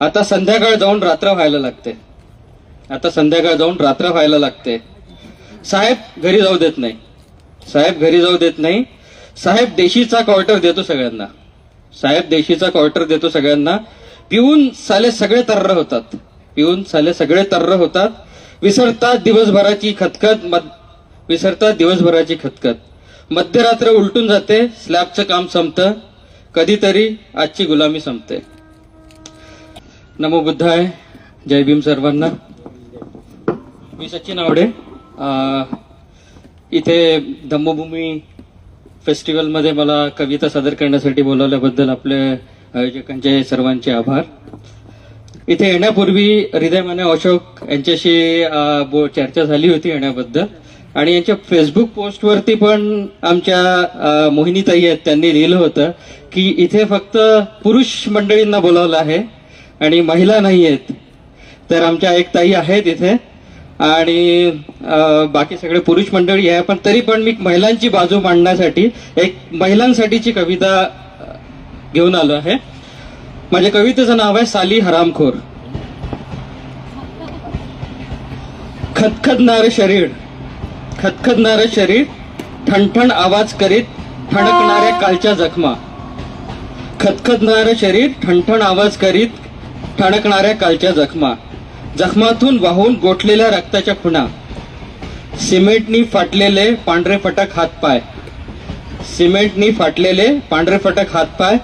आता संध्याकाळ जाऊन रात्र व्हायला लागते. आता संध्याकाळ जाऊन रात्र व्हायला लागते. साहेब घरी जाऊ देत नाही. साहेब घरी जाऊ देत नाही. साहेब देशीचा क्वार्टर देतो सगळ्यांना. साहेब देशीचा क्वार्टर देतो सगळ्यांना. पिऊन साले सगळे तर्र होतात. पिऊन साले सगळे तर्र होतात. विसरतात दिवसभराची खतखत मध विसरतात दिवसभराची खतखत. मध्यरात्र उलटून जाते. स्लॅबचं काम संपतं. कधीतरी आजची गुलामी संपते. नमो बुद्धाय. जय भीम सर्वांना. मी सचिन आवडे. इथे धम्मभूमी फेस्टिवलमध्ये मला कविता सादर करण्यासाठी बोलावल्याबद्दल आपले आयोजकांचे सर्वांचे आभार. इथे येण्यापूर्वी हृदयमाने अशोक यांच्याशी बो- चर्चा झाली होती येण्याबद्दल. आणि यांच्या फेसबुक पोस्टवरती पण आमच्या मोहिनीताई आहेत त्यांनी लिहिलं होतं की इथे फक्त पुरुष मंडळींना बोलावलं आहे. आणि महिला नाही आहेत तर आमच्या एक ताई आहेत इथे. आणि बाकी सगळे पुरुष मंडळी आहे. पण तरी पण मी महिलांची बाजू मांडण्यासाठी एक महिलांसाठीची कविता घेऊन आलो आहे. माझ्या कवितेचं नाव आहे साली हरामखोर. खतखतणारं शरीर खतखतणारं शरीर ठणठण आवाज करीत ठणकणाऱ्या कालच्या जखमा. खतखतणारं शरीर ठणठण आवाज करीत ठणकणाऱ्या कालच्या जखमा. जखमातून वाहून गोठलेल्या रक्ताच्या खुणा. सिमेंटनी फाटलेले पांढरे फटक हातपाय. सिमेंटनी फाटलेले पांढरे फटक हातपाय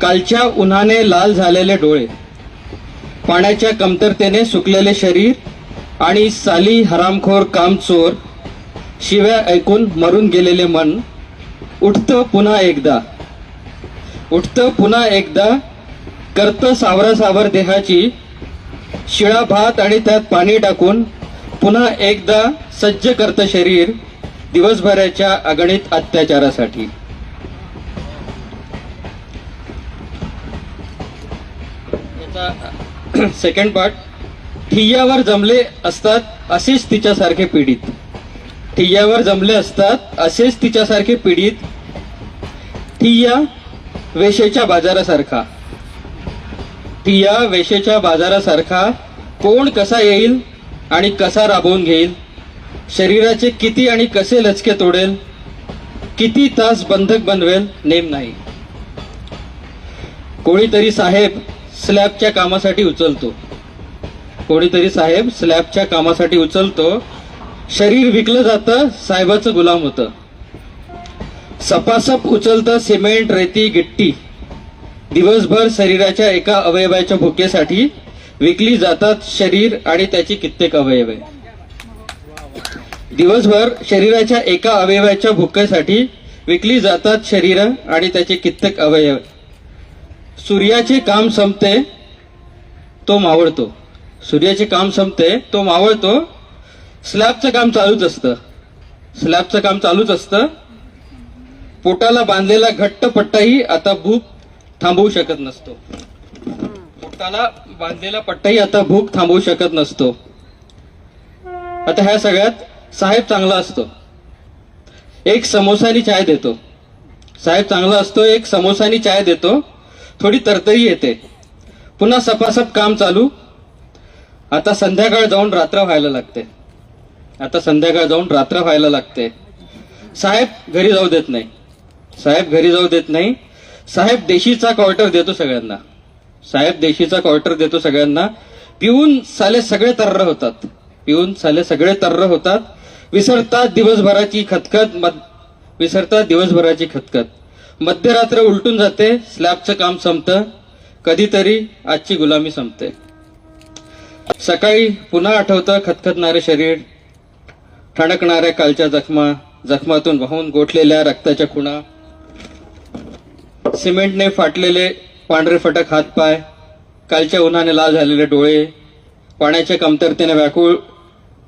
कालच्या उन्हाने लाल झालेले डोळे. पाण्याच्या कमतरतेने सुकलेले शरीर आणि साली हरामखोर कामचोर शिव्या ऐकून मरून गेलेले मन. उठतं पुन्हा एकदा. उठतं पुन्हा एकदा करतं सावरा सावर देहाची शिळा भात आणि त्यात पाणी टाकून पुन्हा एकदा सज्ज करतं शरीर दिवसभराच्या अगणित अत्याचारासाठी. याचा सेकंड पार्ट ठिय्यावर जमले असतात असेच तिच्यासारखे पीडित. ठिय्यावर जमले असतात असेच तिच्यासारखे पीडित. ठिय्या वेशेच्या बाजारासारखा. ठिया वेशेच्या बाजारासारखा कोण कसा येईल आणि कसा राबवून घेईल? शरीराचे किती आणि कसे लचके तोडेल? किती तास बंधक बनवेल? नेम नाही. कोणीतरी साहेब स्लॅबच्या कामासाठी उचलतो. कोणीतरी साहेब स्लॅबच्या कामासाठी उचलतो. शरीर विकलं जातं साहेबाचं गुलाम होतं. सपासप उचलतं सिमेंट रेती गिट्टी. दिवसभर शरीराच्या एका अवयवाच्या भुकेसाठी विकली जातात शरीर आणि त्याची कित्येक अवयवे. दिवसभर शरीराच्या एका अवयवाच्या भुकेसाठी विकली जातात शरीर आणि त्याचे कित्येक अवयव. सूर्याचे काम संपते तो मावळतो. सूर्याचे काम संपते तो मावळतो. स्लॅबचं काम चालूच असतं. स्लॅबचं काम चालूच असतं. पोटाला बांधलेला घट्ट पट्टाही आता भूक थांबवू शकत नसतो. पोटाला बांधलेला पट्टाही आता भूक थांबवू शकत नसतो. आता ह्या सगळ्यात साहेब चांगला असतो. एक समोसानी चाय देतो. साहेब चांगला असतो एक समोसानी चाय देतो. थोडी तरतरी येते. पुन्हा सपासप काम चालू. आता संध्याकाळ जाऊन रात्र व्हायला लागते. आता संध्याकाळ जाऊन रात्र व्हायला लागते. साहेब घरी जाऊ देत नाही. साहेब घरी जाऊ देत नाही. साहेब देशीचा क्वार्टर देतो सगळ्यांना. साहेब देशीचा क्वार्टर देतो सगळ्यांना. पिऊन साले सगळे तर्र होतात. पिऊन साले सगळे तर्र होतात. विसरतात दिवसभराची खतखत मध विसरतात दिवसभराची खतखत. मध्यरात्र उलटून जाते. स्लॅबचं काम संपतं. कधीतरी आजची गुलामी संपते. सकाळी पुन्हा आठवतं खतखतणारे शरीर ठणकणाऱ्या कालच्या जखमा जखमातून वाहून गोठलेल्या रक्ताच्या खुणा. सिमेंटने फाटलेले पांढरे फटक हातपाय कालच्या उन्हाने लाल झालेले डोळे पाण्याच्या कमतरतेने व्याकुळ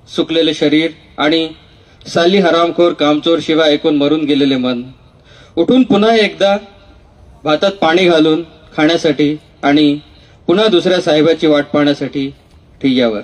सुकलेले शरीर आणि साली हरामखोर कामचोर शिवाय ऐकून मरून गेलेले मन. उठून पुन्हा एकदा भातात पाणी घालून खाण्यासाठी आणि पुन्हा दुसऱ्या साहेबाची वाट पाहण्यासाठी ठिय्यावर.